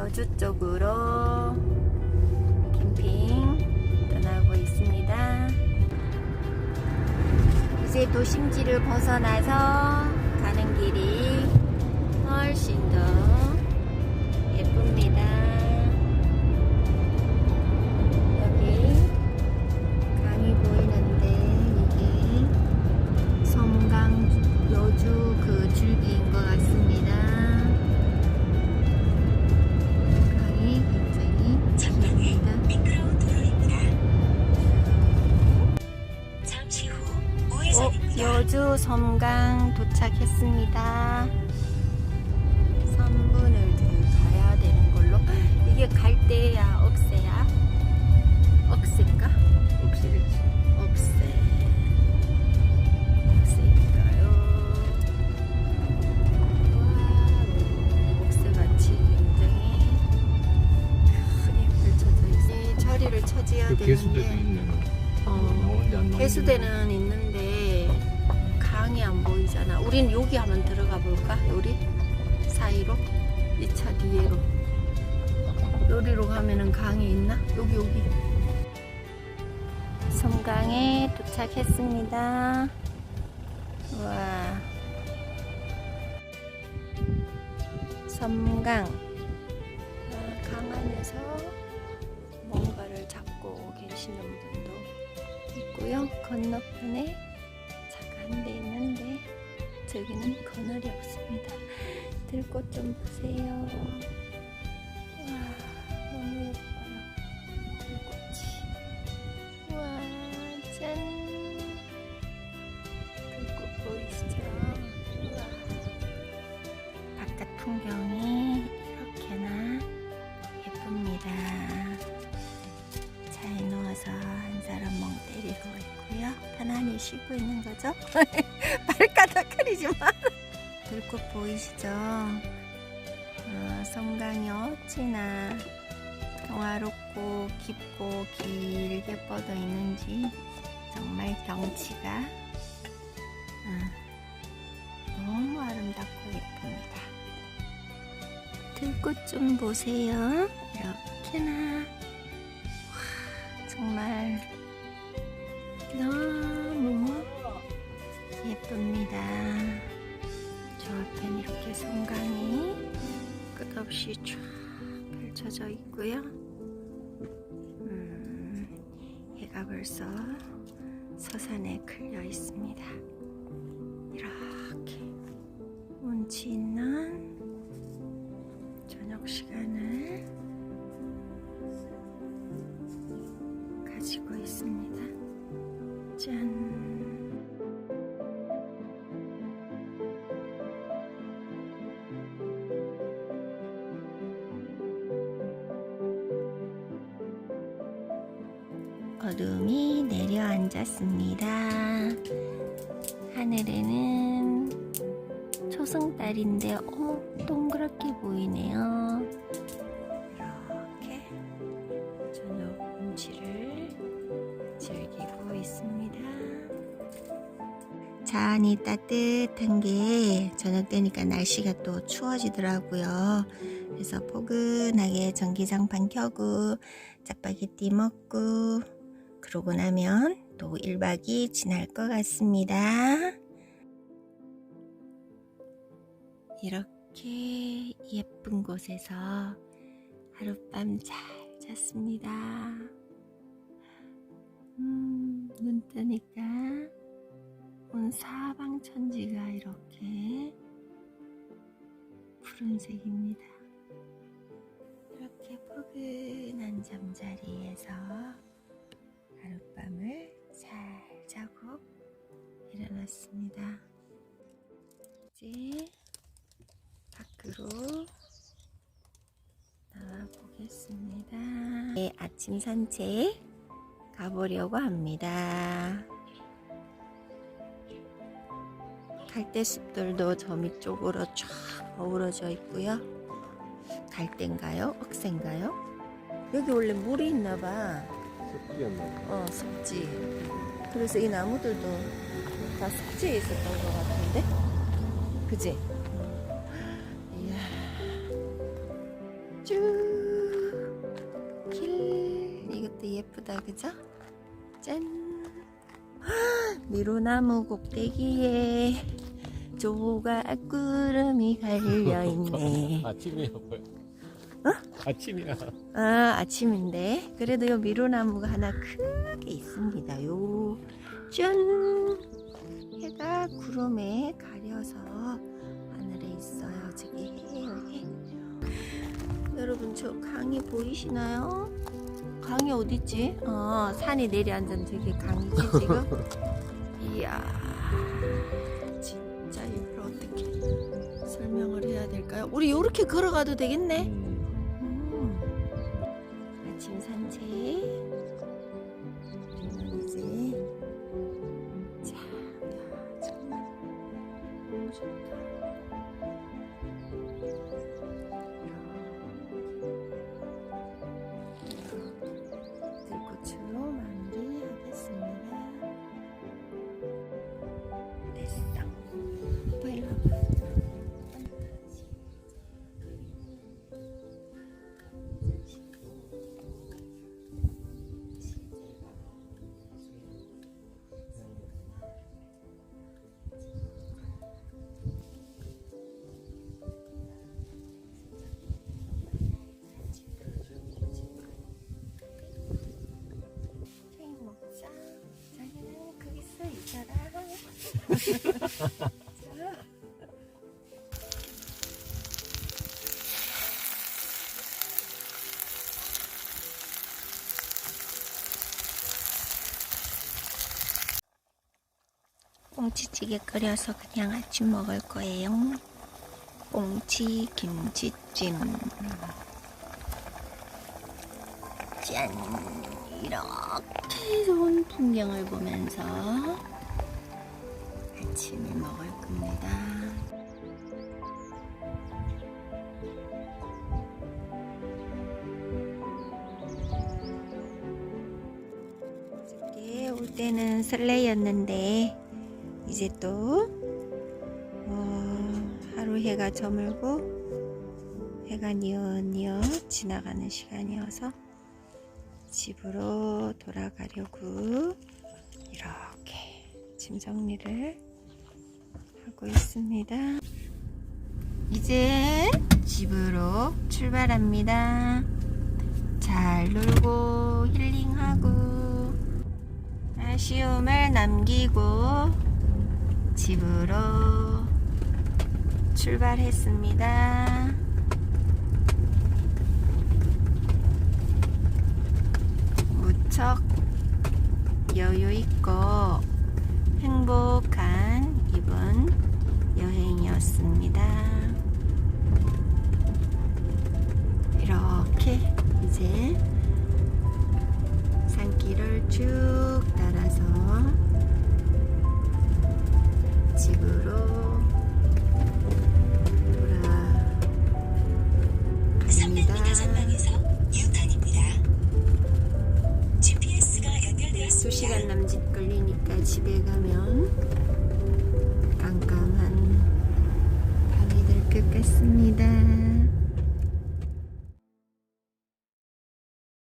여주 쪽으로 캠핑 떠나고 있습니다. 이제 도심지를 벗어나서 섬강 도착했습니다. 3분을 더 가야 되는 걸로. 이게 갈대야, 억새야? 억새인가? 없으겠지. 억새. 억새인가요? 와, 억새같이 굉장히 크게 펼쳐져 있어요. 자리를 차지해야 그 되는데. 개수대도 있는. 어. 해수대는 있는데 강이 안 보이잖아. 우린 여기 한번 들어가 볼까? 요리 사이로 이차 뒤에로 요리로 가면은 강이 있나? 여기 여기. 섬강에 도착했습니다. 와. 섬강. 아, 강 안에서 뭔가를 잡고 계시는 분도 있고요. 건너편에 대 있는데 저기는 그늘이 없습니다. 들꽃 좀 보세요. 와 너무 예뻐요. 들꽃이. 와 짠. 들꽃 보이시죠? 와 바깥 풍경이 이렇게나 예쁩니다. 차에 누워서 한 사람 멍 때리고 있고요. 편안히 쉬고 있는 거죠. 어찌나 평화롭고 깊고 길게 뻗어 있는지 정말 경치가 어, 너무 아름답고 예쁩니다. 들꽃 좀 보세요. 이렇게나 정말 너무 예쁩니다. 저 앞엔 이렇게 섬강이 끝없이 쫙 펼쳐져 있고요. 음, 해가 벌써 서산에 클려 있습니다. 이렇게 운치 있는 저녁 시간을 어둠이 내려앉았습니다. 하늘에는 초승달인데 어머 동그랗게 보이네요. 이렇게 저녁 운치를 즐기고 있습니다. 잔이 따뜻한 게 저녁 되니까 날씨가 또 추워지더라고요. 그래서 포근하게 전기장판 켜고 짜파게티 먹고 그러고 나면 또 1박이 지날 것 같습니다. 이렇게 예쁜 곳에서 하룻밤 잘 잤습니다. 음, 눈 뜨니까 온 사방천지가 이렇게 푸른색입니다. 이렇게 포근한 잠자리에서 하룻밤을 잘 자고 일어났습니다. 이제 밖으로 나와 보겠습니다. 네, 아침 산책 가보려고 합니다. 갈대숲들도 저 밑쪽으로 쫙 어우러져 있고요. 갈대인가요? 억새인가요? 여기 원래 물이 있나 봐. 습지였나? 어, 습지. 그래서 이 나무들도 다 습지에 있었던 것 같은데? 그지? 이야. 쭉. 길. 이것도 예쁘다, 그죠? 짠. 미로나무 꼭대기에 조가 구름이 갈려있네. 아침이었고요. 야? 아침이야. 아 아침인데 그래도 요 미로나무가 하나 크게 있습니다 요 짠 해가 구름에 가려서 하늘에 있어요 저기 해요 해 여러분 저 강이 보이시나요? 강이 어딨지? 어 산이 내려앉은 저게 강이지 지금 이야 진짜 이걸 어떻게 설명을 해야 될까요? 우리 요렇게 걸어가도 되겠네 꽁치찌개 끓여서 그냥 아침 먹을 거예요. 꽁치 김치찜. 짠! 이렇게 좋은 풍경을 보면서 아침을 먹을 겁니다. 어저께 올 때는 설레였는데 이제 또 어, 하루 해가 저물고 해가 뉘엿뉘엿 지나가는 시간이어서 집으로 돌아가려고 이렇게 짐 정리를 하고 있습니다. 이제 집으로 출발합니다. 잘 놀고 힐링하고 아쉬움을 남기고 집으로 출발했습니다. 이제 산길을 쭉 따라서 집으로 돌아갑니다. 300m 전방에서 유턴입니다. GPS가 연결되었습니다. 2시간 남짓 걸리니까 집에 가면 깜깜한 밤이 될 것 같습니다.